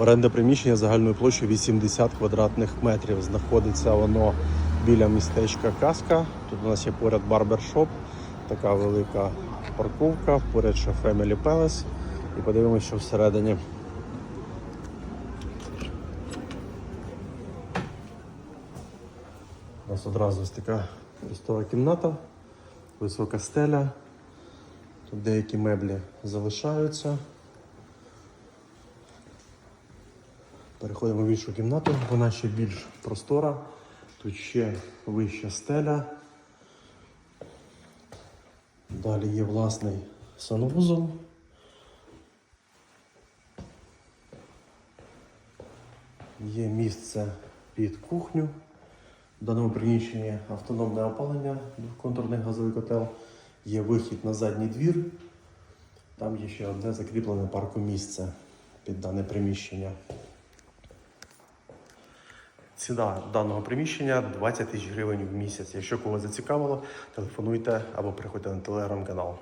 Оренда приміщення загальною площею 80 квадратних метрів. Знаходиться воно біля містечка Каска. Тут у нас є поряд барбершоп, така велика парковка, поряд ще Family Palace. І подивимося, що всередині. У нас одразу ось така простора кімната, висока стеля. Тут деякі меблі залишаються. Переходимо в іншу кімнату, вона ще більш простора. Тут ще вища стеля. Далі є власний санвузол. Є місце під кухню. В даному приміщенні автономне опалення, двоконтурний газовий котел. Є вихід на задній двір. Там є ще одне закріплене паркомісце під дане приміщення. Ціна даного приміщення 20 тисяч гривень в місяць. Якщо когось зацікавило, телефонуйте або приходьте на телеграм-канал.